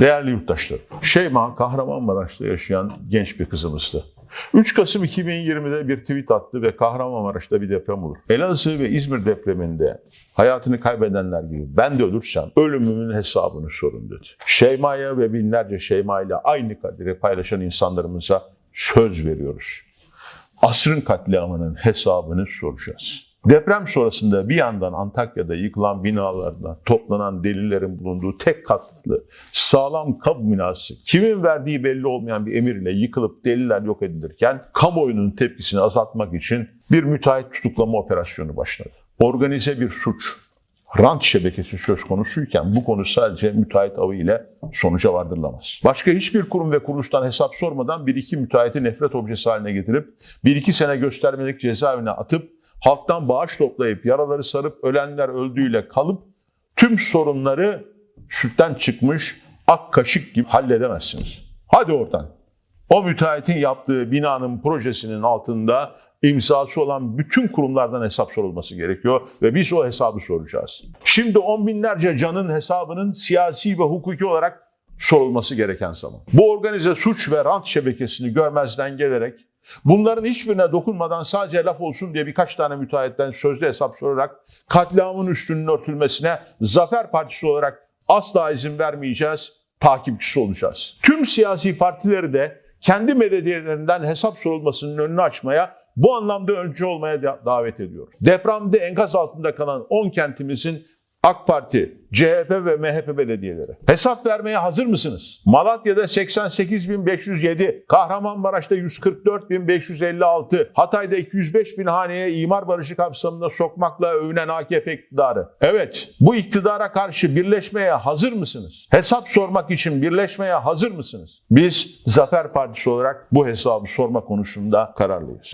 Değerli yurttaşlarım, Şeyma Kahramanmaraş'ta yaşayan genç bir kızımızdı. 3 Kasım 2020'de bir tweet attı ve Kahramanmaraş'ta bir deprem olur. Elazığ ve İzmir depreminde hayatını kaybedenler gibi ben de ölürsem ölümümün hesabını sorun dedi. Şeyma'ya ve binlerce Şeyma ile aynı kaderi paylaşan insanlarımıza söz veriyoruz. Asrın katliamının hesabını soracağız. Deprem sonrasında bir yandan Antakya'da yıkılan binalarda toplanan delillerin bulunduğu tek katlı sağlam kamu binası kimin verdiği belli olmayan bir emirle yıkılıp deliller yok edilirken kamuoyunun tepkisini azaltmak için bir müteahhit tutuklama operasyonu başladı. Organize bir suç, rant şebekesi söz konusuyken bu konu sadece müteahhit avı ile sonuca vardırılamaz. Başka hiçbir kurum ve kuruluştan hesap sormadan bir iki müteahhiti nefret objesi haline getirip bir iki sene göstermelik cezaevine atıp halktan bağış toplayıp yaraları sarıp ölenler öldüğüyle kalıp tüm sorunları sütten çıkmış ak kaşık gibi halledemezsiniz. Hadi oradan. O müteahhitin yaptığı binanın projesinin altında imzası olan bütün kurumlardan hesap sorulması gerekiyor ve biz o hesabı soracağız. Şimdi on binlerce canın hesabının siyasi ve hukuki olarak sorulması gereken zaman. Bu organize suç ve rant şebekesini görmezden gelerek bunların hiçbirine dokunmadan sadece laf olsun diye birkaç tane müteahhitten sözlü hesap sorarak katliamın üstünün örtülmesine Zafer Partisi olarak asla izin vermeyeceğiz, takipçisi olacağız. Tüm siyasi partileri de kendi medyelerinden hesap sorulmasının önünü açmaya bu anlamda öncü olmaya da- davet ediyoruz. Depremde enkaz altında kalan 10 kentimizin AK Parti, CHP ve MHP belediyeleri. Hesap vermeye hazır mısınız? Malatya'da 88.507, Kahramanmaraş'ta 144.556, Hatay'da 205 bin haneye imar barışı kapsamında sokmakla övünen AKP iktidarı. Evet, bu iktidara karşı birleşmeye hazır mısınız? Hesap sormak için birleşmeye hazır mısınız? Biz Zafer Partisi olarak bu hesabı sorma konusunda kararlıyız.